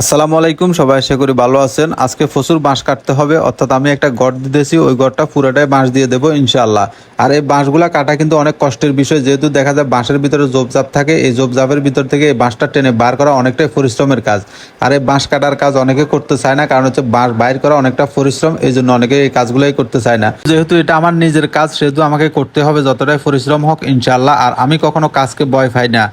আসসালামু আলাইকুম, সবাই আশা করি ভালো আছেন। আজকে প্রচুর বাঁশ কাটতে হবে, অর্থাৎ আমি একটা গড় দিতেছি, ওই গড়টা পুরোটাই বাঁশ দিয়ে দেবো ইনশাল্লাহ আর এই বাঁশগুলা কাটা কিন্তু অনেক কষ্টের বিষয়, যেহেতু দেখা যায় বাঁশের ভিতরে জোপজাপ থাকে, এই জোপজাপের ভিতর থেকে এই বাঁশটা টেনে বার করা অনেকটাই পরিশ্রমের কাজ। আর এই বাঁশ কাটার কাজ অনেকে করতে চায় না, কারণ হচ্ছে বাঁশ বাইর করা অনেকটা পরিশ্রম, এই জন্য অনেকে এই কাজগুলোই করতে চায় না। যেহেতু এটা আমার নিজের কাজ, সেহেতু আমাকে করতে হবে যতটাই পরিশ্রম হোক ইনশাল্লাহ আর আমি কখনো কাজকে ভয় পাই না।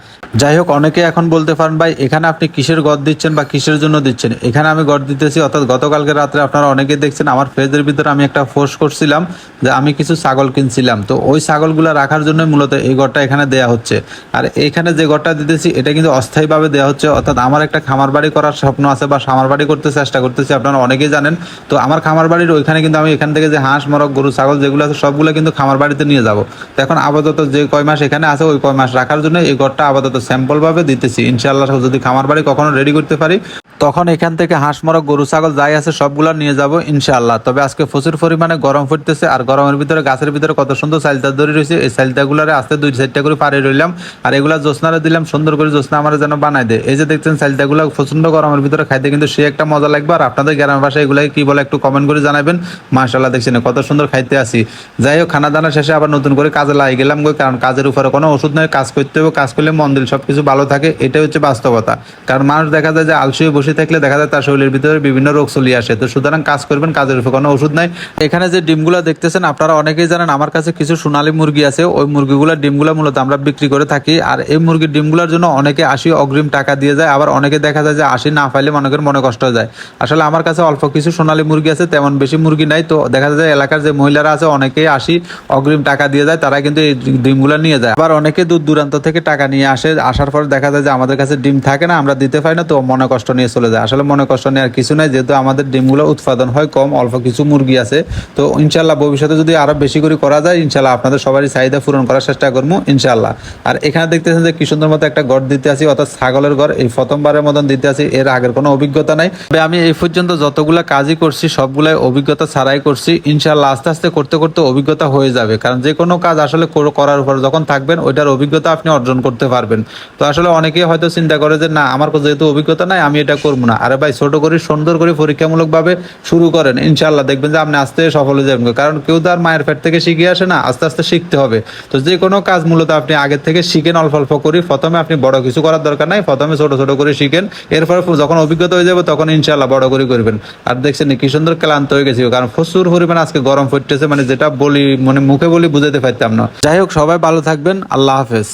যাই হোক, অনেকে এখন বলতে পারেন, ভাই, এখানে আপনি কিসের গদ দিচ্ছেন বা কিসের জন্য দিচ্ছেন? এখানে আমি গড় দিতেছি, অর্থাৎ গতকালকে রাত্রে আপনারা অনেকে দেখছেন, আমার ফেজের ভিতরে আমি একটা ফোর্স করছিলাম যে আমি কিছু ছাগল কিনছিলাম। তো ওই ছাগলগুলো রাখার জন্য মূলত এই গড়টা এখানে দেয়া হচ্ছে। আর এখানে যে গড়টা দিতেছি, এটা কিন্তু অস্থায়ীভাবে দেওয়া হচ্ছে, অর্থাৎ আমার একটা খামার বাড়ি করার স্বপ্ন আছে বা খামার বাড়ি করতে চেষ্টা করতেছি, আপনারা অনেকেই জানেন। তো আমার খামার বাড়ির ওইখানে কিন্তু আমি এখান থেকে যে হাঁস মরক গরু, ছাগল যেগুলো আছে, সবগুলো কিন্তু খামার বাড়িতে নিয়ে যাব। তো এখন আপাতত যে কয় মাস এখানে আছে, ওই কয় মাস রাখার জন্য এই গড়টা আপাতত স্যাম্পলভাবে দিতেছি। ইনশাআল্লাহ যদি খামার বাড়ি কখনো রেডি করতে পারি তখন এখান থেকে হাঁস মরক গরু ছাগল যাই আছে সবগুলো নিয়ে যাব ইনশাআল্লাহ। তবে আজকে প্রচুর পরিমাণে গরম পড়তেছে আর গরমের ভিতরে, গাছের ভিতরে কত সুন্দর চালতা ধরে রয়েছে। এই চালতাগুলারে আস্তে দুই সাইডটা করে পারে রইলাম আর এগুলা জোসনারে দিলাম, সুন্দর করে জোসনা আমার যেন বানাই দেয়। এই যে দেখছেন চালতাগুলো প্রচণ্ড গরমের ভিতরে, খাইতে কিন্তু সে একটা মজা লাগবে। আর আপনাদের গ্রামের ভাষায় এগুলাই কি বলে একটু কমেন্ট করে জানাবেন। মাশাল্লাহ দেখছেন কত সুন্দর খাইতে আসি যাই হোক খানা দানা শেষে আবার নতুন করে কাজে লাগিয়ে গেলাম গো, কারণ কাজের উপরে কোনো ওষুধ নয় কাজ করতে হবে কাজ করলে মন দিল সবকিছু ভালো থাকে, এটাই হচ্ছে বাস্তবতা। কারণ মানুষ দেখা যায় যে আলসিয়ে বসে থাকলে দেখা যায় তার শরীরের ভিতরে বিভিন্ন রোগ চলিয়ে আসে। তো সুতরাং কাজ করবেন, কাজের উপর কোনো ওষুধ নাই। এখানে যে ডিমগুলো দেখতেছেন, আপনারা অনেকেই জানেন আমার কাছে কিছু সোনালী মুরগি আছে। ওই মুরগিগুলোর ডিমগুলো মূলত আমরা বিক্রি করে থাকি। আর এই মুরগির ডিমগুলোর জন্য অনেকে আশি অগ্রিম টাকা দিয়ে যায়। আবার অনেকে দেখা যায় যে আশি না পাইলে অনেকের মনে কষ্ট হয়ে যায়। আসলে আমার কাছে অল্প কিছু সোনালী মুরগি আছে, তেমন বেশি মুরগি নাই। তো দেখা যায় এলাকার যে মহিলারা আছে, অনেকেই আশি অগ্রিম টাকা দিয়ে যায়, তারা কিন্তু এই ডিমগুলো নিয়ে যায়। আবার অনেকে দূর দূরান্ত থেকে টাকা নিয়ে আসে। আসার পর দেখা যায় যে আমাদের কাছে ডিম থাকে না, আমরা দিতে পারি না। তো মনে কষ্ট নিয়ে চলে যায়। আসলে মনে কষ্ট নেওয়ার কিছু নাই, যেহেতু আমাদের ডিমগুলো উৎপাদন হয় কম, অল্প কিছু মুরগি আছে। তো ইনশাল্লাহ ভবিষ্যতে যদি আরও বেশি করে করা যায় ইনশাল্লাহ আপনাদের সবারই চাহিদা পূরণ করার চেষ্টা করব ইনশাল্লাহ আর এখানে দেখতেছেন যে কি সুন্দর মতো একটা ঘর দিতে আছি, অর্থাৎ ছাগলের ঘর এই প্রথমবারের মতন দিতে আছি, এর আগের কোনো অভিজ্ঞতা নাই। তবে আমি এই পর্যন্ত যতগুলা কাজই করছি, সবগুলাই অভিজ্ঞতা ছাড়াই করছি। ইনশাল্লাহ আস্তে আস্তে করতে করতে অভিজ্ঞতা হয়ে যাবে, কারণ যে কোনো কাজ আসলে কর- করার উপর যখন থাকবেন, ওইটার অভিজ্ঞতা আপনি অর্জন করতে পারবেন। তো আসলে অনেকেই হয়তো চিন্তা করে যে, না, আমার যেহেতু অভিজ্ঞতা নাই, আমি এটা করব না। আরে ভাই, ছোট করে, সুন্দর করে পরীক্ষামূলক ভাবে শুরু করেন। ইনশাল্লাহ দেখবেন যে আপনি আস্তে সফল হয়ে যাবেন। কারণ কেউ তো আর মায়ের পেট থেকে শিখে আসে না, আস্তে আস্তে শিখতে হবে। তো যে কোনো কাজ মূলত আপনি আগের থেকে শিখেন, অল্প অল্প করে। প্রথমে আপনি বড় কিছু করার দরকার নাই, প্রথমে ছোট ছোট করে শিখেন। এরপর যখন অভিজ্ঞতা হয়ে যাবে, তখন ইনশাল্লাহ বড় করে করবেন। আর দেখছেন কি সুন্দর ক্লান্ত হয়ে গেছি কারণ প্রচুর পরিমাণে আজকে গরম পড়তেছে মানে যেটা বলি মানে মুখে বলি বুঝাতে পারতাম না। যাই হোক, সবাই ভালো থাকবেন। আল্লাহ হাফেজ।